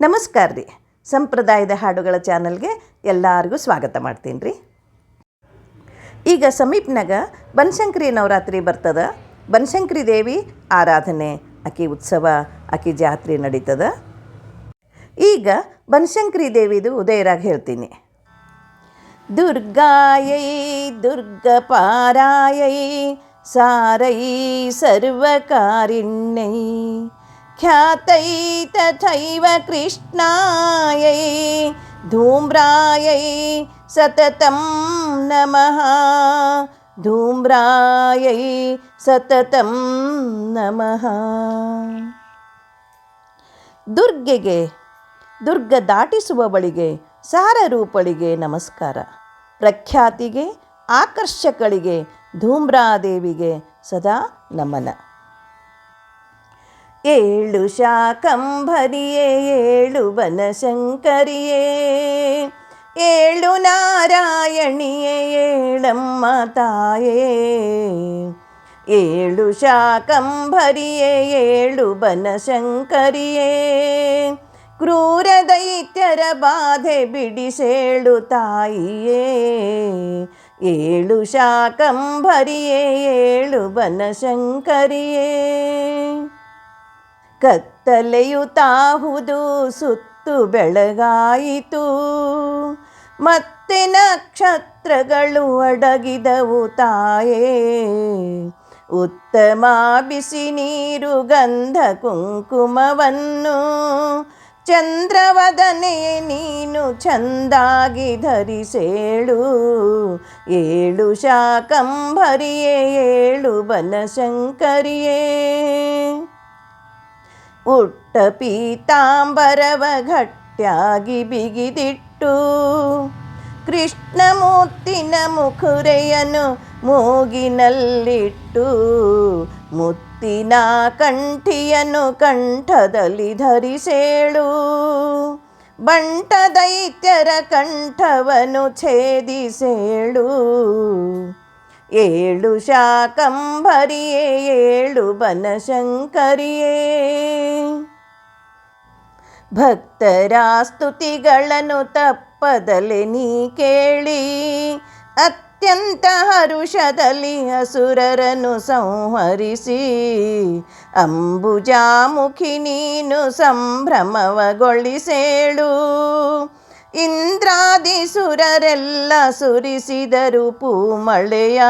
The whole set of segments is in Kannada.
ನಮಸ್ಕಾರ ರೀ. ಸಂಪ್ರದಾಯದ ಹಾಡುಗಳ ಚಾನಲ್ಗೆ ಎಲ್ಲರಿಗೂ ಸ್ವಾಗತ ಮಾಡ್ತೀನಿ ರೀ. ಈಗ ಸಮೀಪ್ನಾಗ ಬನಶಂಕರಿ ನವರಾತ್ರಿ ಬರ್ತದ. ಬನಶಂಕರಿ ದೇವಿ ಆರಾಧನೆ ಆಕೆ ಉತ್ಸವ ಆಕೆ ಜಾತ್ರೆ ನಡೀತದ. ಈಗ ಬನಶಂಕರಿ ದೇವಿದು ಉದಯರಾಗ ಹೇಳ್ತೀನಿ. ದುರ್ಗಾಯೈ, ದುರ್ಗಪಾರಾಯೈ, ಸಾರೈ, ಸರ್ವಕಾರಿಣ್ಯೈ ಖ್ಯಾತೈ ತಥೈವ ಕೃಷ್ಣಾಯೈ ಧೂಮ್ರಾಯೈ ಸತತಂ ನಮಃ ಧೂಮ್ರಾಯೈ ಸತತಂ ನಮಃ ದುರ್ಗೆಗೆ ದುರ್ಗ ದಾಟಿಸುವವಳಿಗೆ ಸಾರರೂಪಳಿಗೆ ನಮಸ್ಕಾರ. ಪ್ರಖ್ಯಾತಿಗೆ, ಆಕರ್ಷಕಳಿಗೆ, ಧೂಮ್ರಾದೇವಿಗೆ ಸದಾ ನಮನ. ಏಳು ಶಾಕಂಭರಿಯೇ ಏಳು ಬನಶಂಕರಿಯೇ ಏಳು ನಾರಾಯಣಿಯೇ ಏಳಮ್ಮ ತಾಯೇ ಏಳು ಶಾಕಂಭರಿಯೇ ಏಳು ಬನಶಂಕರಿಯೇ ಕ್ರೂರ ದೈತ್ಯರ ಬಾಧೆ ಬಿಡಿಸೇಳು ತಾಯಿಯೇ ಏಳು ಶಾಕಂಭರಿಯೇ ಏಳು ಬನಶಂಕರಿಯೇ ಕತ್ತಲೆಯು ತಾಹುದು, ಸುತ್ತು ಬೆಳಗಾಯಿತು. ಮತ್ತೆ ನಕ್ಷತ್ರಗಳು ಅಡಗಿದವು ತಾಯೇ. ಉತ್ತಮ ಬಿಸಿ ನೀರು, ಗಂಧ ಕುಂಕುಮವನ್ನು. ಚಂದ್ರವದನೆ ನೀನು ಚಂದಾಗಿ ಧರಿಸೇಳು. ಏಳು ಶಾಕಂಭರಿಯೇ, ಏಳು ಬನಶಂಕರಿಯೇ ಉಟ್ಟ ಪೀತಾಂಬರವ ಗಟ್ಟಿಯಾಗಿ ಬಿಗಿದಿಟ್ಟು ಕೃಷ್ಣಮೂರ್ತಿನ ಮುಖುರೆಯನು ಮೂಗಿನಲ್ಲಿಟ್ಟು ಮುತ್ತಿನ ಕಂಠಿಯನು ಕಂಠದಲ್ಲಿ ಧರಿಸೇಳು ಬಂಟ ದೈತ್ಯರ ಕಂಠವನು ಛೇದಿಸೇಳು ಏಳು ಶಾಕಂಭರಿಯೇ ಏಳು ಬನಶಂಕರಿಯೇ. ಭಕ್ತರ ಸ್ತುತಿಗಳನ್ನು ತಪ್ಪದಲೆ ನೀ ಕೇಳಿ, ಅತ್ಯಂತ ಹರುಷದಲ್ಲಿ ಹಸುರರನ್ನು ಸಂಹರಿಸಿ, ಅಂಬುಜಾಮುಖಿ ನೀನು ಸಂಭ್ರಮವಗೊಳಿಸೇಳು. ಇಂದ್ರಾದಿ ಸುರರೆಲ್ಲ ಸುರಿಸಿದರು ಪೂಮಳೆಯ.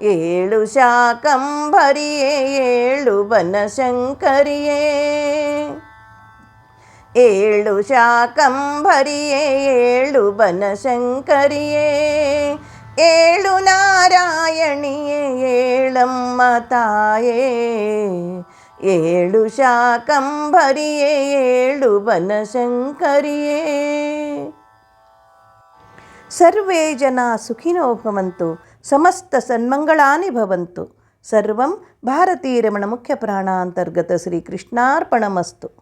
ಏಳು ಶಾಕಂಭರಿಯೇ ಏಳು ಬನಶಂಕರಿಯೇ ಏಳು ಶಾಕಂಭರಿಯೇ ಏಳು ಬನಶಂಕರಿಯೇ ಏಳು ನಾರಾಯಣಿಯೇ, ಏಳಮ್ಮ ತಾಯೇ. ಏಳು ಶಾಕಂಭರಿಯೇ ಏಳು ಬನಶಂಕರಿಯೇ ಸರ್ವೇ ಜನ ಸುಖಿನೋ ಭವಂತು, ಸಮಸ್ತ ಸನ್ಮಂಗಳಾನಿ ಭವಂತು. ಸರ್ವಂ ಭಾರತೀರಮಣ ಮುಖ್ಯ ಪ್ರಾಣಾಂತರ್ಗತ ಶ್ರೀಕೃಷ್ಣಾರ್ಪಣಮಸ್ತು.